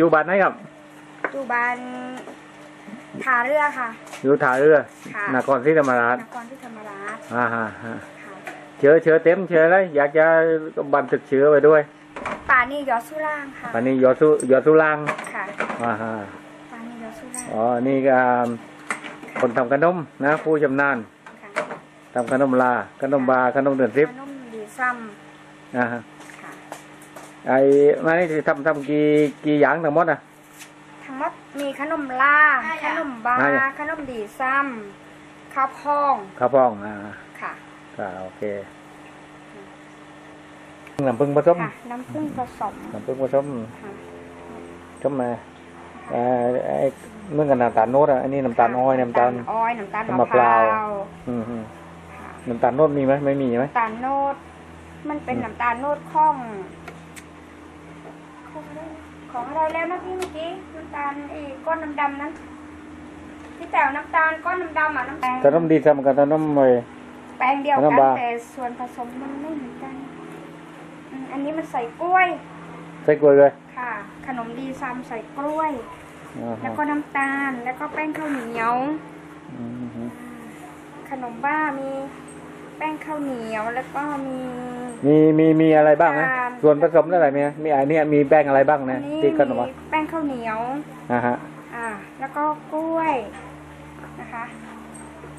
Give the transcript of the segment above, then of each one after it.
อยู่บ้านไหนครับ อยู่บ้านท่าเรือค่ะ อยู่ท่าเรือค่ะนครศรีธรรมราชนครที่ธรรมราชอ่าฮะฮะค่ะเชื้อเชื้อเต็มเชื้ออะไรอยากจะบันทึกเชื้อไว้ด้วยป่านี่ยอดสุร่างค่ะอันนี้ยอดสุยอดสุรังค่ะอ่าฮะป่านี่ยอดสุร่างอ๋อนี่ก็คนทำขนมนะผู้ชำนาญค่ะทำขนมลาขนมบาขนมเดือนสิบขนมดีซ้นะฮะำค่ะ ไอ้มานี่ทำทำกี่กี่อย่างทั้งหมดอะ ทั้งหมดมีขนมลาขนมบาอ่าอย่าขนมดีซ้ำข้าวพองข้าวพองอ่าค่ะค่ะโอเคน้ำผึ้งผสมค่ะน้ำผึ้งผสมน้ำผึ้งผสมค่ะชมมาเอ่อไอ้เมื่อกันน้ำตาลโน้ตอะอันนี้น้ำตาลอ้อยน้ำตาล อ้อยน้ำตาลน้ำมะมะพพร้าร้าววอืมฮึค่ะน้ำตาลโน้ตมีไหมไม่มีไหมน้ำตาลโนด มันเป็นน้ำตาลโนดข้อง ของอะไรนะของอะไรแล้วนะพี่เมื่อกี้น้ำตาลไอ้ก้อนดำๆนั้นที่แต่วน้ำตาลก้อนดำๆอะน้ำแป้งขนมดีทำกับขนมไอ้แป้งเดียวขนกัมนบาแต่ส่วนผสมมันไม่เหมือนกันอืมอันนี้มันใส่กล้วยใส่กล้วยเลยค่ะ ขนมดีซ้ำใส่กล้วยอ่าแล้ฮะวก็น้ำตาลแล้วก็แป้งข้าวเหนียวอืมฮึขนมบ้ามีแป้งข้าวเหนียวแล้วก็มี มีมีมีอะไรบ้างนะน้ำตาล ส่วนผสมอะไรมีมีอันเนี้ยมีแป้งอะไรบ้างอันะนนี้ที่ขนมมีอะแป้งข้าวเหนียว อ่าฮะ อ่า แล้วก็กล้วยนะคะ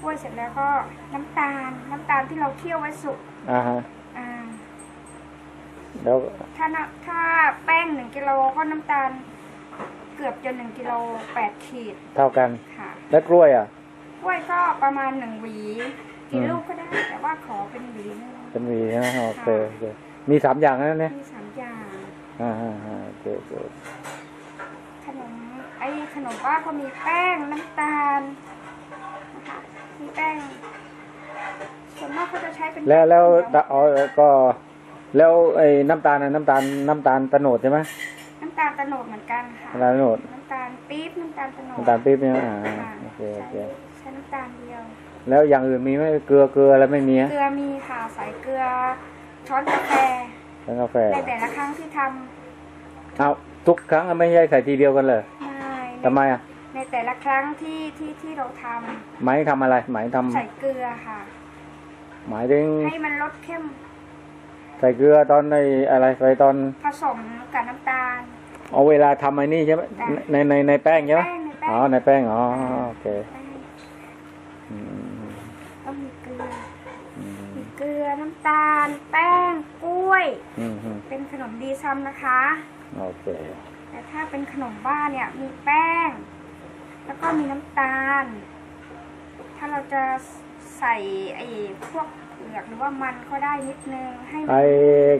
กล้วยเสร็จแล้วก็น้ำตาล น้ำตาลที่เราเคี่ยวไว้สุกอ่าฮะ อ่า แล้วถ้านะถ้าแป้งหนึ่งกิโลก็น้ำตาล เกือบจะหนึ่งกิโลแปดขีดเท่ากัน ค่ะ แล้วกล้วยอะ กล้วยก็ประมาณหนึ่งหวีอืกี่มลูกก็ได้ แต่ว่าขอเป็นหวีหนึง เป็นหวีใช่ไหมโอเคโอเค มีสามอย่างนะเนี่ยมีสามอย่างอ่าฮะอ่าโอเคโอเคขนมไอ้ขนมบ้าก็มีแป้งน้ำตาลนะคะมีแป้งส่วนมากเขาจะใช้เป็นแล้วแล้วข้าตะอ๋อก็แล้วไอ้น้ำตาลน่ะน้ำตาลน้ำตาลตะโนดใช่ไหมน้ำตาลตะโนดเหมือนกันค่ะน้ำตาลตะโนดน้ำตาลปี๊บน้ำตาลตะโนดน้ำตาลปี๊บเนี่ยอ่าค่ะโอเคโอเคใช้ใช้น้ำตาลเดียว แล้วอย่างอื่นมีไหมเกลือเกลืออะไรไม่มีอะเกลือมีค่ะใส่เกลือ ช้อนกาแฟแล้วกาแฟในแต่ละครั้งที่ทเอาทุกครั้งไม่ใช่ใส่ทีเดียวกันเลยำไม่ทำไมอะในแต่ละครั้งที่ที่ที่เราทหมายทำอะไรหมายทำำใส่เกลือค่ะ หมายถึงให้มันลดเข้ม ใส่เกลือตอนในอะไรใส่ตอนผสมกับน้ำตาลเอาเวลาทำไอ้นี่ใช่ไหมจ้ะในในในแป้งใช่ไหมแป้งในแป้งอ๋อในแป้งอ๋อโอเคแป้งอืม เกลือน้ำตาล แป้งกล้วย อืมอืมเป็นขนมดีซ้ำนะคะ โอเค แต่ถ้าเป็นขนมบ้าเนี่ยมีแป้ง แล้วก็มีน้ำตาล ถ้าเราจะใส่ไอ้พวกเผือกหรือว่ามันก็ได้นิดนึงให้มันไอ้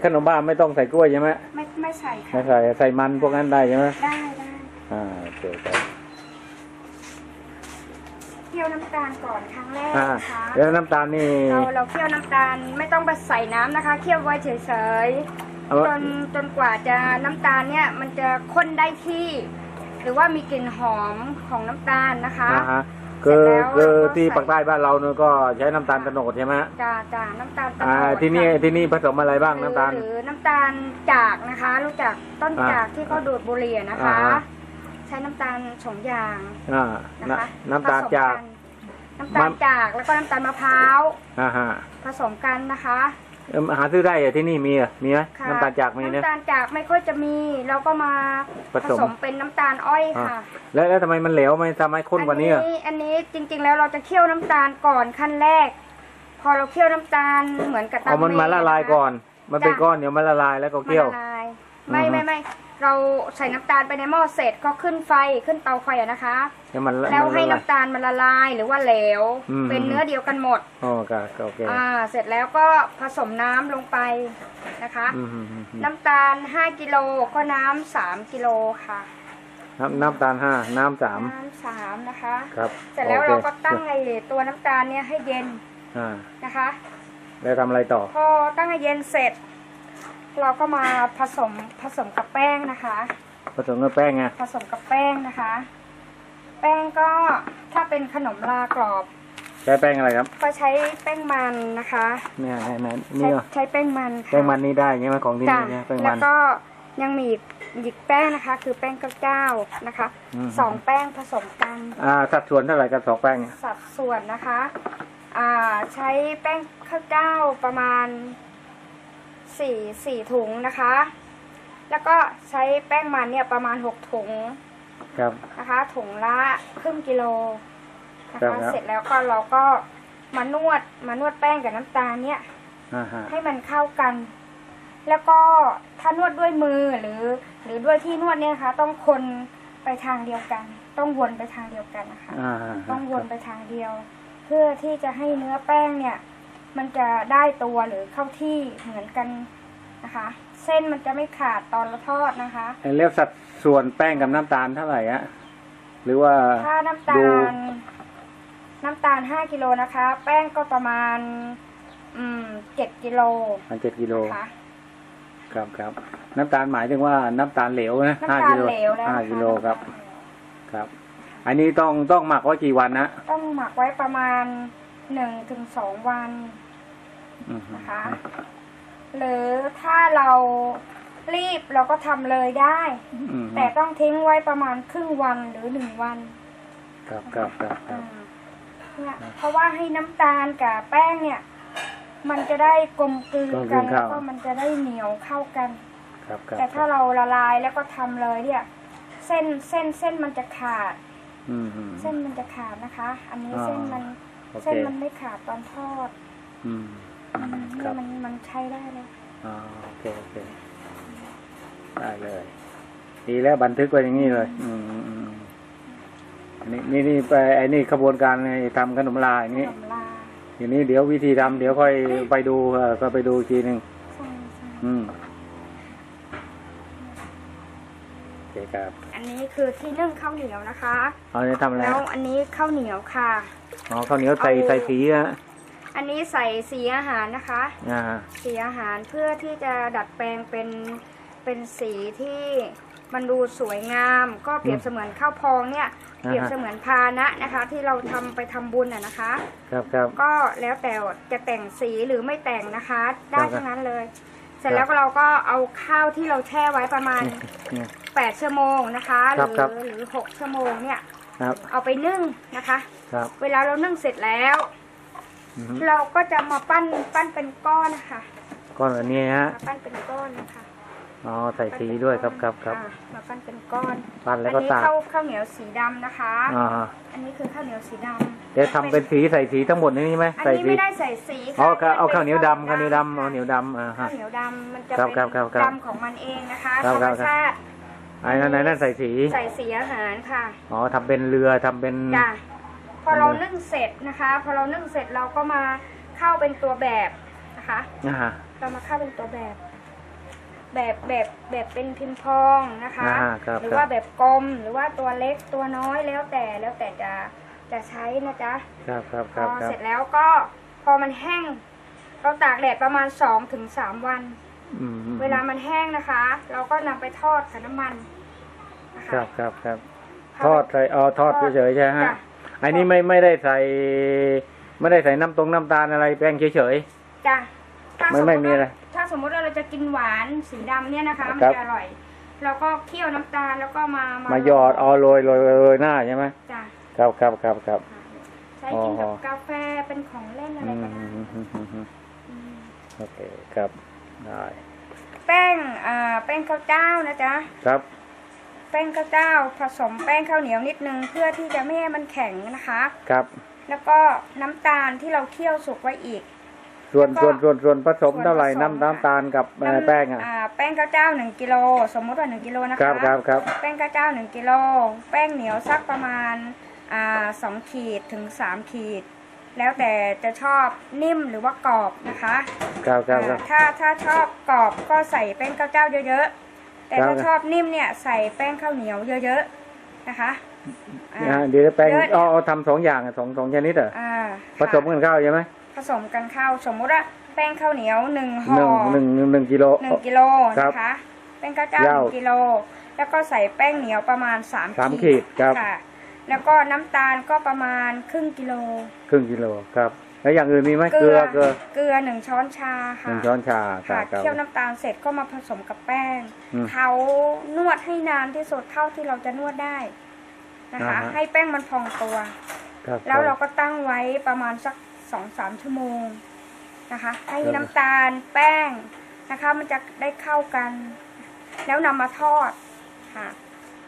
ขนมบ้าไม่ต้องใส่กล้วยใช่ไหมไม่ไม่ใส่ค่ะไม่ใส่ใส่มันพวกนั้นได้ใช่ไหมได้ได้ อ่าโอเคครับเคี่ยวน้ำตาลก่อนครั้งแรกอ่านะคะแล้วน้ำตาลนี่ เราเราเคี่ยวน้ำตาลไม่ต้องไปใส่น้ำนะคะเคี่ยวไว้เฉยเอา ๆจนจนกว่าจะน้ำตาลเนี่ยมันจะข้นได้ที่ หรือว่ามีกลิ่นหอมของน้ำตาลนะคะ อ่าฮะคือเสร็จแล้วคือเราก็ที่ใส่ ปากใต้บ้านเราเนี่ยก็ใช้น้ำตาลตะโนดใช่ไหมจ่าจ่าน้ำตาลตะอ่าโนดที่นี่ค่ะ ที่นี่ผสมอะไรบ้างหรือน้ำตาล หรือน้ำตาลจากนะคะ รู้จักต้นอ่าจากที่เขาดูดบุหรี่อะนะคะ อ่าฮะ ใช้น้ำตาลสองอย่างอ่านะน้ำคะน้ำตาลผสมจาก นน้ำตาลจากแล้วก็น้ำตาลมะพร้าวอ่าฮะผสมกันนะคะเอิ่มหาซื้อได้เหรอที่นี่มีเหรอมีไหมค่ะน้ำตาลจากมีเนี่ยน้ำตาลจากไม่ค่อยจะมีเราก็มาผสมเป็นน้ำตาลอ้อยอ่าค่ะ แล้วแล้วทำไมมันเหลวไม่ทำให้ข้นกว่านี้อะอันนี้จริงๆแล้วเราจะเคี่ยวน้ำตาลก่อนขั้นแรก พอเราเคี่ยวน้ำตาลเหมือนกับเอามันมาละลายก่อน มันเป็นก้อนเดี๋ยวมันละลายแล้วก็มันเคี่ยวละลายไม่อือฮึ ไม่ไม่ เราใส่น้ำตาลไปในหม้อเสร็จก็ขึ้นไฟขึ้นเตาไฟอะนะคะแล้วมันละแล้วมันให้ละลายน้ำตาลมันละลายหรือว่าเหลว อืม เป็นเนื้อเดียวกันหมดโอ้ก็ก็โอเคอ่า เสร็จแล้วก็ผสมน้ำลงไปนะคะ อืมอืมอืมอืมน้ำตาล 5 กิโลก็น้ำ3กิโลค่ะ น้ำน้ำตาลห้าน้ำสามน้ำสามนะคะ ครับเสร็จแล้วโอคเราก็ตั้งไอ้ตัวน้ำตาลเนี่ยให้เย็นอ่านะคะ แล้วทำอะไรต่อ พอตั้งให้เย็นเสร็จ เราก็มาผสมผสมกับแป้งนะคะ ผสมกับแป้งไงผสมกับแป้งนะคะ แป้งก็ถ้าเป็นขนมลากรอบ ใช้แป้งอะไรครับ ก็ใช้แป้งมันนะคะเนี่ยไหนไหนใช้นี่เหรอใช้แป้งมันค่ะแป้งมันนี่ได้ใช่ไหมของที่จ้ะนี่เนี่ยแป้งแล้มัวนก็ยังมีอีกหยิกแป้งนะคะ คือแป้งข้าวเจ้านะคะอืมสองแป้งผสมกันอ่าสัดส่วนเท่าไหร่กันสองแป้งเนี่ยสัดส่วนนะคะ อ่าใช้แป้งข้าวเจ้าประมาณ สี่สี่ถุงนะคะ แล้วก็ใช้แป้งมันเนี่ยประมาณหกถุงครับ นะคะ ถุงละครึ่งกิโลนะครัคะบครับเสร็จแล้วก็เราก็มานวดมานวดแป้งกับน้ำตาลเนี่ย อ่าฮะให้มันเข้ากัน แล้วก็ถ้านวดด้วยมือหรือ หรือด้วยที่นวดเนี่ยนะคะ ต้องคนไปทางเดียวกัน ต้องวนไปทางเดียวกันนะคะ อ่าฮะต้องวนไปทางเดียว เพื่อที่จะให้เนื้อแป้งเนี่ย มันจะได้ตัวหรือเข้าที่เหมือนกันนะคะ เส้นมันจะไม่ขาดตอนเราทอดนะคะไอ้แล้วสัดส่วนแป้งกับน้ำตาลเท่าไหร่ฮะหรือว่าถ้าน้ำตาดูลน้ำตาล5กิโลนะคะ แป้งก็ประมาณ อืม7กิโลมันเจ็ดกิโลนะคะครับครับน้ำตาลหมายถึงว่าน้ำตาลเหลวนะห้าน้ำตากิลโลเหลวแล้วห้านะคะกิโลครับ ครับ อันนี้ต้องต้องหมักไว้กี่วันนะต้องหมักไว้ประมาณ 1ถึง2วันอืมนะคะ หรือถ้าเรารีบเราก็ทำเลยได้อืมแต่ต้องทิ้งไว้ประมาณครึ่งวันหรือหนึ่งวัน ครับครับครับครัอ่าบเนี่ยเพราะว่าให้น้ำตาลกับแป้งเนี่ย มันจะได้กลมกลืนกันแล้วก็มันจะได้เหนียวเข้ากัน ครับครับแต่ถ้าเราละลายแล้วก็ทำเลยเนี่ย เส้นเส้นเส้นมันจะขาดอืมอืมเส้นมันจะขาดนะคะ อันนี้อ่าเส้นมันโอ เคเส้นมันไม่ขาดตอนทอด อืมอืมครัเนี่ยบมันมันใช้ได้เลยอ่าโอเคโอเคได้เลย ดีแล้วบันทึกไว้อย่างนี้เลย อืมอืมอืมอันนี้นี่นี่ไปไอ้นี่ขบวนการในทำขนมลาอย่างขนี้นมลาอย่างนี้เดี๋ยววิธีทำเดี๋ยวค่อยไปดูเออก็ไปดูอีกทีหนึ่งใช่ใช่อืมโอเคครับ อันนี้คือที่นึ่งข้าวเหนียวนะคะเอาเนี่ยทำอะไรแล้วอันนี้ข้าวเหนียวค่ะอ๋อข้าวเหนียวใส่เอาใส่สีอะอันนี้ใส่สีอาหารนะคะอ่าสีอาหารเพื่อที่จะดัดแปลงเป็นเป็นสีที่มันดูสวยงาม ก็เปรียบเสมือนข้าวพองเนี่ยเปรียบเสมือนพาหนะนะคะ ที่เราทำไปทำบุญอะนะคะ ครับครับก็แล้วแต่จะแต่งสีหรือไม่แต่งนะคะ ได้ครับทั้งนั้นเลย เสร็จแล้วก็เราก็เอาข้าวที่เราแช่ไว้ประมาณ เนี่ย8ชั่วโมงนะคะหครัรืบครับหรือ6ชั่วโมงเนี่ย ครับ เอาไปนึ่งนะคะ ครับเวลาเรานึ่งเสร็จแล้ว อือฮึเราก็จะมาปั้นปั้นเป็นก้อนนะคะก้อนแบบนี้ฮะมาปั้นเป็นก้อนนะคะอ๋อใส่สีด้วยครับครับครับ อะมาปั้นเป็นก้อนปั้นแล้วอัก็นี้ตากข้าวข้าวเหนียวสีดำนะคะ อ่าฮะอันนี้คือข้าวเหนียวสีดำเดี๋ยวทำเป็นสีใส่สีทั้งหมดในนี้ไหมอันใส่นี้สีไม่ได้ใส่สีอ๋อค่ะเอามัข้าวเหนียวป็ดำข้าวเหนียวดำเอาเหนียวดำอ่าฮะข้าวเหนียวดำมันจะครับเป็นครับครับครับดำของมันเองนะคะครัธบรรครัมบชาติไอ้นั่นไอ้นั่นใส่สี ใส่สีอาหารค่ะ อ๋อทำเป็นเรือทำเป็น จ้ะพอเรานึ่งเสร็จนะคะ พอเรานึ่งเสร็จเราก็มาเข้าเป็นตัวแบบนะคะอ่าฮะเรามาเข้าเป็นตัวแบบ แบบแบบแบบเป็นพิมพ์พองนะคะ อ่าครับหรือครับว่าแบบกลมหรือว่าตัวเล็กตัวน้อยแล้วแต่แล้วแต่จะจะใช้นะจ๊ะ ครับครับพครับอครัเสบร็จแล้วก็พอมันแห้ง เราตากแดดประมาณสองถึงสามวันอืมอืม เวลามันแห้งนะคะ เราก็นำไปทอดกับน้ำมันนะครัคะบครับครับเข้าทอดไปใส่อ๋อทอดเฉยๆใช่ฮะจ้ะอันนี้ไม่ไม่ได้ใส่ ไม่ได้ใส่น้ำตรงน้ำตาลอะไรแป้งเฉยจ้ะถ้าไม่สไม่ติมีอะไรว่าถ้าสมมติว่าเราจะกินหวานสีดำเนี่ยนะคะมันครับจะอร่อยเราก็เคี่ยวน้ำตาลแล้วก็มาๆมามาหยอดอ๋อโรยโรยโรยหน้าใช่ไหมจ้ะครับครับครับครับใช้กินกับอ๋อกาแฟเป็นของเล่นอะไรอืมก็ได้อืมอืมอืมอืมอืมโอเคครับ ได้แป้งอ่าแป้งข้าวเจ้านะจ๊ะครับแป้งข้าวเจ้า ผสมแป้งข้าวเหนียวนิดนึงเพื่อที่จะไม่ให้มันแข็งนะคะ ครับ แล้วก็น้ำตาลที่เราเคี่ยวสุกไว้อีก ส่วนแล้วก็ส่วนส่วนส่วนผสมเท่าไหร่ส่วนผสมน้ำน้ำตาลกับเอ่อแป้งอะอ่าแป้งข้าวเจ้าหนึ่งกิโลสมมติว่าหนึ่งกิโลนะครัคะบครับครับแป้งข้าวเจ้าหนึ่งกิโลแป้งเหนียวสักประมาณอ่าสองขีดถึงสามขีด แล้วแต่จะชอบนิ่มหรือว่ากรอบนะคะครับครับครัอ่าบถ้าถ้าชอบกรอบก็ใส่แป้งข้าวเจ้าเยอะๆ แต่ครับถ้าชอบนิ่มเนี่ยใส่แป้งข้าวเหนียวเยอะๆนะคะอ่า นะฮะเดี๋ยวแป้งเยอะเอาเอาทำสองอย่างอะสองสองชนิดเหรออ่าผสมกันเข้าใช่ไหมผสมกันเข้าสมมุติว่าแป้งข้าวเหนียวหนึ่งห่หนึ่งอหนึ่งหนึ่งหนึ่งกิโล หนึ่งกิโลครับนะคะแป้งข้าวเจ้าหยาวนึ่งกิโล แล้วก็ใส่แป้งเหนียวประมาณสามสามขีดครับ ค่ะ แล้วก็น้ำตาลก็ประมาณครึ่งกิโล ครึ่งกิโลครับ แล้วอย่างอื่นมีไหมเกลือเกลือเกลือหนึ่งช้อนชาหค่ะนึ่งช้อนชาค่ะครับ เคี่ยวน้ำตาลเสร็จก็มาผสมกับแป้งอืมเขานวดให้นานที่สุดเท่าที่เราจะนวดได้นะคะ อ่าฮะ ให้แป้งมันพองตัว ครับแล้วเราก็ตั้งไว้ประมาณสักสองสามชั่วโมงนะคะ ให้น้ำตาลแป้งนะคะ มันจะได้เข้ากัน แล้วนำมาทอดค่ะ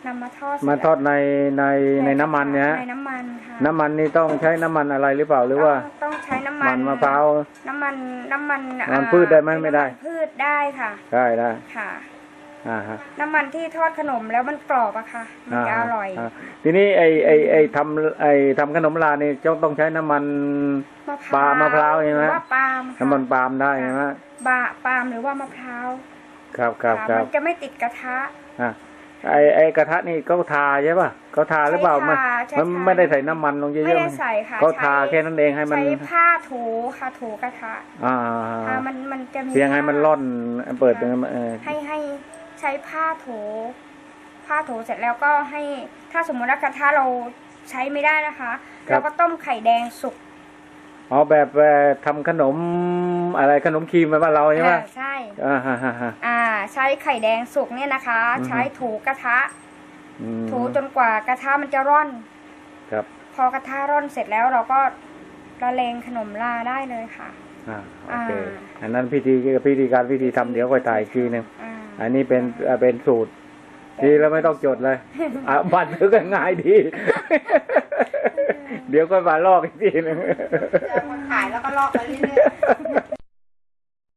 นำมาทอดเสร็จมาทอดในในในน้ำมันเนี่ยฮะในน้ำมันค่ะน้ำมันนี่ต้องใช้น้ำมันอะไรหรือเปล่าหรือว่า ต้องต้องใช้น้ำมัมันนมะพร้าวน้ำมันน้ำมันน้ำมันอ่าพืชได้ไหมไม่ได้น้ำนพืชได้ค่ะได้ได้ค่ะอ่าฮะน้ำมันที่ทอดขนมแล้วมันกรอบอะค่ะ มันจะอร่อยาทีนี้ไอไอไอทำไอทำขนมลานี่จะต้องใช้น้ำมันมะพปาล์มมะพร้าวใช่ไหมรือว่าปาล์มค่ะน้ำมันปาล์มได้ใช่ไหมบะปาล์มหรือว่ามะพร้าว ครับครับค่ะครัมับนจะไม่ติดกระทะอะ ไอไอกระทะนี่เขาทาใช่ป่ะเขาทาหรือเปล่าใช่มันค่ะใช่มันค่ะไม่ได้ใส่น้ำมันลงเยไม่อะได้ๆใส่ค่ะเขาทาใช้แค่นั้นเองให้มันใช้ผ้าถูค่ะถูกระทะ อ่าค่ะมันมันจะมีเพียงให้มันผ้าร่อนเปิดตรงนั้นเออให้ให้ใช้ผ้าถูผ้าถูเสร็จแล้วก็ให้ถ้าสมมติว่ากระทะเราใช้ไม่ได้นะคะ เราก็ต้มไข่แดงสุก อ๋อแบบเอ่อทำขนมอะไรขนมครีมแบบบ้านเราใช่ไหมอ่าใช่อ่าฮะฮะฮะอ่า ใช้ไข่แดงสุกเนี่ยนะคะอือฮึใช้ถูกระทะอืมถูจนกว่ากระทะมันจะร่อน ครับ พอกระทะร่อนเสร็จแล้วเราก็ละเลงขนมลาได้เลยค่ะอ่าโอเคอ่าอันนั้นพิธีพิธีการพิธีทำเดี๋ยวค่อยถ่ายอีกทีหนึงอ่าอันนี้เป็นเอ่อเป็นสูตรดีแล้วไม่ต้องจดเลยอะบันทึกกันง่ายดี เดี๋ยวก็มาลอกอีกทีนึงจะมาขายแล้วก็ลอกไปเรื่อย